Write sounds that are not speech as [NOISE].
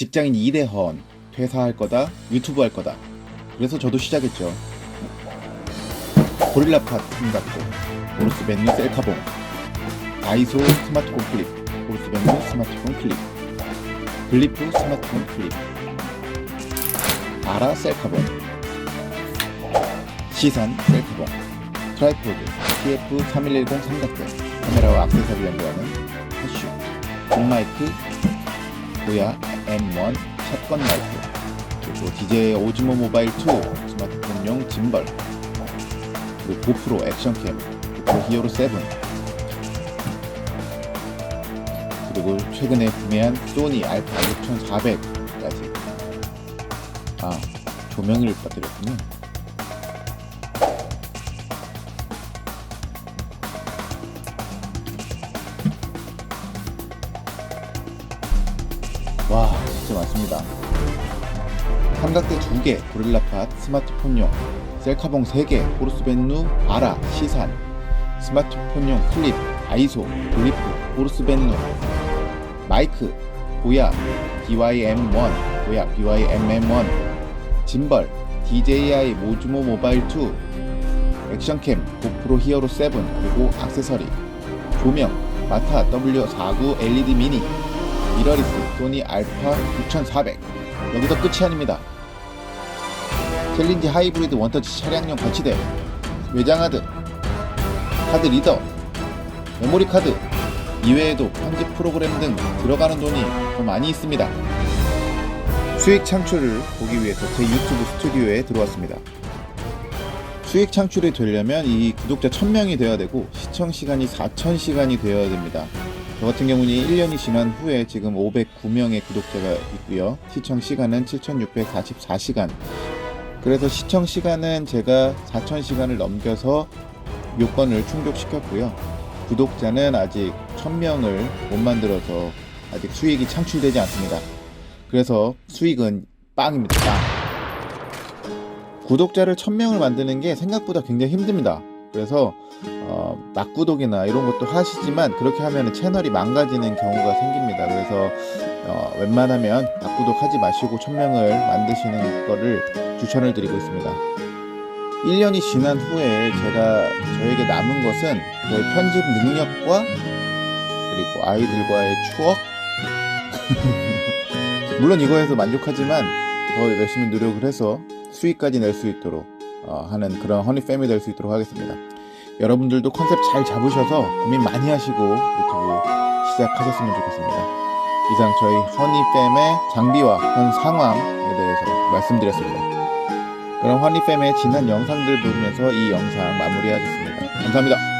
직장인 이대헌 퇴사할 거다 유튜브 할 거다. 그래서 저도 시작했죠. 고릴라팟 힘갖고 보르스벤누 셀카봉. 다이소 스마트폰 클립. 보르스벤누 스마트폰 클립. 글리프 스마트폰 클립. 아라 셀카봉. 시산 셀카봉. 트라이포드. TF3110 삼각대. 카메라와 액세서리 연구하는 해슈 빅마이크 고야 M1 샷건 마이크 그리고 DJ 오즈모 모바일 2 스마트폰용 짐벌. 그리고 고프로 액션캠 고프로 히어로 7 그리고 최근에 구매한 소니 알파 6400까지. 아 조명을 빠뜨렸군요 와 진짜 많습니다. 삼각대 2개 고릴라팟 스마트폰용 셀카봉 3개 보르스벤누 아라 시산. 스마트폰용 클립 아이소 글리프 보르스벤누. 마이크 보야 BYM1 보야 BYMM1 짐벌 DJI 모즈모 모바일 2 액션캠 고프로 히어로 7 그리고 액세서리. 조명 마타 W49 LED 미니 미러리스 소니 알파 6400 여기서 끝이 아닙니다. 챌린지 하이브리드 원터치 차량용 거치대 외장하드 카드 리더 메모리 카드 이외에도 편집 프로그램 등 들어가는 돈이 더 많이 있습니다. 수익 창출을 보기 위해서 제 유튜브 스튜디오에 들어왔습니다. 수익 창출이 되려면 이 구독자 1000명이 되어야 되고 시청 시간이 4000시간이 되어야 됩니다 저 같은 경우는 1년이 지난 후에 지금 509명의 구독자가 있고요. 시청 시간은 7644시간. 그래서 시청 시간은 제가 4000시간을 넘겨서 요건을 충족시켰고요. 구독자는 아직 1000명을 못 만들어서 아직 수익이 창출되지 않습니다. 그래서 수익은 빵입니다. 빵. 구독자를 1000명을 만드는 게 생각보다 굉장히 힘듭니다. 그래서 어, 막구독이나 이런 것도 하시지만 그렇게 하면 채널이 망가지는 경우가 생깁니다. 그래서 어, 웬만하면 막구독 하지 마시고 천명을 만드시는 거를 추천을 드리고 있습니다. 1년이 지난 후에 제가 저에게 남은 것은 저의 편집 능력과 그리고 아이들과의 추억 [LAUGHS] 물론 이거에서 만족하지만 더 열심히 노력을 해서 수익까지 낼 수 있도록 어, 하는 그런 허니 팸이 될 수 있도록 하겠습니다. 여러분들도 컨셉 잘 잡으셔서 고민 많이 하시고 유튜브 시작하셨으면 좋겠습니다. 이상 저희 허니팸의 장비와 현 상황에 대해서 말씀드렸습니다. 그럼 허니팸의 지난 영상들 보면서 이 영상 마무리하겠습니다. 감사합니다.